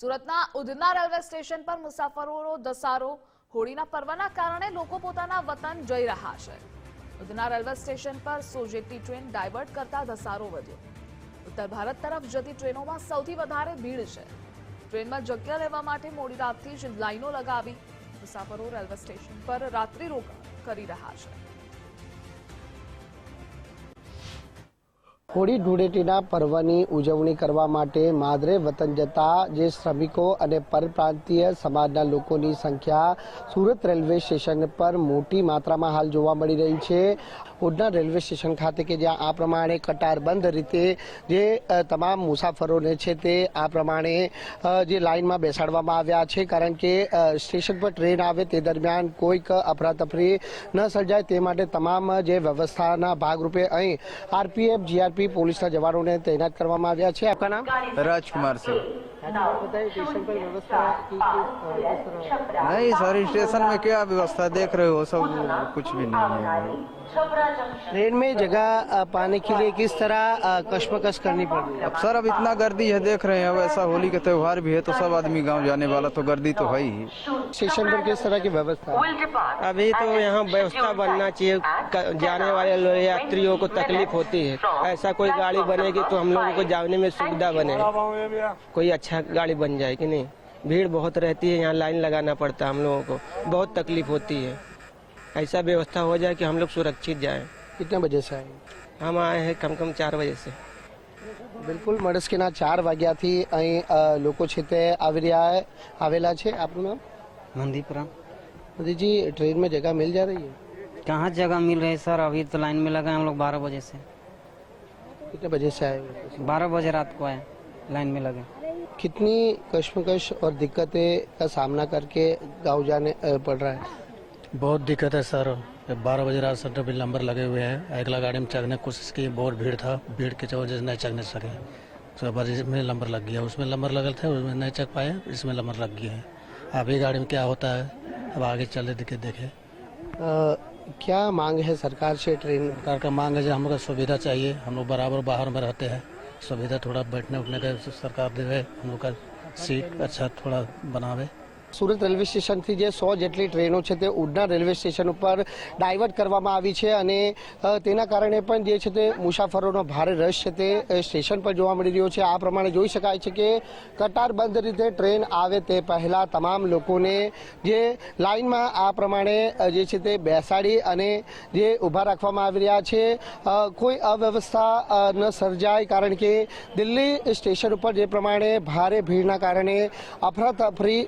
સુરતના Udhna railway station પર મુસાફરોનો ધસારો હોળીના પર્વના કારણે લોકો પોતાના વતન જઈ રહ્યા છે. ઉધના રેલવે સ્ટેશન પર સો જેટલી ટ્રેન ડાયવર્ટ કરતા ધસારો વધ્યો. ઉત્તર ભારત તરફ જતી ટ્રેનોમાં સૌથી વધારે ભીડ છે. ટ્રેનમાં જગ્યા લેવા માટે મોડી રાતથી જ લાઈનો લગાવી મુસાફરો રેલવે સ્ટેશન પર રાત્રિ રોકાણ કરી રહ્યા છે. હોળી ધૂળેટીના પર્વની ઉજવણી કરવા માટે માદરે વતન જતા જે શ્રમિકો અને પરપ્રાંતીય સમાજના લોકોની સંખ્યા સુરત રેલવે સ્ટેશન પર મોટી માત્રામાં હાલ જોવા મળી રહી છે. ઉડના રેલવે સ્ટેશન ખાતે કે જ્યાં આ પ્રમાણે કટારબંધ રીતે જે તમામ મુસાફરોને છે તે આ પ્રમાણે જે લાઇનમાં બેસાડવામાં આવ્યા છે. કારણ કે સ્ટેશન પર ટ્રેન આવે તે દરમિયાન કોઈક અફરાતફરી ન સર્જાય તે માટે તમામ જે વ્યવસ્થાના ભાગરૂપે અહીં આરપીએફ જીઆરપી આરપી પોલીસના જવાનોને તૈનાત કરવામાં આવ્યા છે. આપના રાજકુમાર સિંહ. नहीं सर स्टेशन में क्या व्यवस्था देख रहे हो? सब कुछ भी नहीं है। ट्रेन में जगह पाने के लिए किस तरह कश्मकश करनी पड़ रही है? अब सर अब इतना गर्दी है देख रहे हैं अब ऐसा होली का त्योहार भी है तो सब आदमी गाँव जाने वाला तो गर्दी तो है ही। स्टेशन पर किस तरह की व्यवस्था? अभी तो यहाँ व्यवस्था बनना चाहिए जाने वाले यात्रियों को तकलीफ़ होती है। ऐसा कोई गाड़ी बनेगी तो हम लोगों को जाने में सुविधा बने। कोई अच्छा गाड़ी बन जाए कि नहीं भीड़ बहुत रहती है यहाँ लाइन लगाना पड़ता है हम लोगों को बहुत तकलीफ होती है ऐसा व्यवस्था हो जाए कि हम लोग सुरक्षित जाएं कितने बजे से आए हम आए हैं कम कम चार बजे से બિલકુલ મળસ્કીના ચાર વાગ્યાથી અહીં અ, લોકો છે તે આવી રહ્યા આવેલા છે આપનું નામ मंदीपुरम મોદીજી ट्रेन में जगह मिल जा रही है कहाँ जगह मिल रही है सर अभी तो लाइन में लगे हैं हम लोग बारह बजे से कितने बजे से आए हुए बारह बजे रात को आए लाइन में लगे कितनी कश्मकश और दिक्कतें का सामना करके गाँव जाने पड़ रहा है? बहुत दिक्कत है सर। बारह बजे रात से भी नंबर लगे हुए हैं। अगला गाड़ी में चढ़ने की कोशिश की बहुत भीड़ था। भीड़ के से नहीं चढ़ने सके। तो अब इसमें नंबर लग गया। उसमें नंबर लगे थे उसमें नहीं चढ़ पाए इसमें नंबर लग गया है। अभी गाड़ी में क्या होता है अब आगे चले देखे देखे। क्या मांग है सरकार से ट्रेन? सरकार का मांग है जो हम लोग सुविधा चाहिए। हम लोग बराबर बाहर में रहते हैं। सुविधा थोड़ा बैठने उठने का सरकार दे हम लोग का सीट अच्छा थोड़ा बनावे સુરત રેલવે સ્ટેશનથી જે સો જેટલી ટ્રેનો છે તે ઉડના રેલવે સ્ટેશન ઉપર ડાયવર્ટ કરવામાં આવી છે અને તેના કારણે પણ જે છે તે મુસાફરોનો ભારે રશ છે તે સ્ટેશન પર જોવા મળી રહ્યો છે. આ પ્રમાણે જોઈ શકાય છે કે કટારબંધ રીતે ટ્રેન આવે તે પહેલાં તમામ લોકોને જે લાઇનમાં આ પ્રમાણે જે છે તે બેસાડી અને જે ઊભા રાખવામાં આવી રહ્યા છે કોઈ અવ્યવસ્થા ન સર્જાય કારણ કે દિલ્હી સ્ટેશન ઉપર જે પ્રમાણે ભારે ભીડના કારણે અફરાતફરી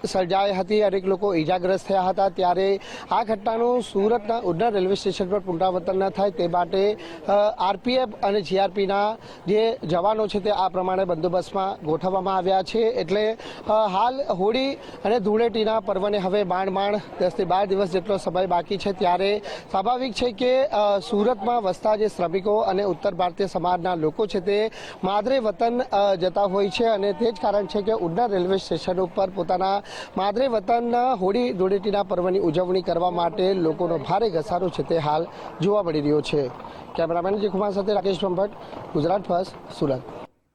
સર્જાઈ હતી. અનેક લોકો ઈજાગ્રસ્ત થયા હતા. ત્યારે આ ઘટનાનું સુરતના ઉડના રેલવે સ્ટેશન પર પુનરાવર્તન ન થાય તે માટે આરપીએફ અને જીઆરપીના જે જવાનો છે તે આ પ્રમાણે બંદોબસ્તમાં ગોઠવવામાં આવ્યા છે. એટલે હાલ હોળી અને ધૂળેટીના પર્વને હવે માંડ માંડ દસથી બાર દિવસ જેટલો સમય બાકી છે. ત્યારે સ્વાભાવિક છે કે સુરતમાં વસતા જે શ્રમિકો અને ઉત્તર ભારતીય સમાજના લોકો છે તે માદરે વતન જતા હોય છે. અને તે જ કારણ છે કે ઉડના રેલવે સ્ટેશન ઉપર પોતાના માદરે વતનના હોળી ધૂળેટીના પર્વની ઉજવણી કરવા માટે લોકોનો ભારે ઘસારો છે તે હાલ જોવા મળી રહ્યો છે. કેમેરામેન જી કુમાર સાથે રાકેશ ભંભટ ગુજરાત ફર્સ્ટ, સુરત.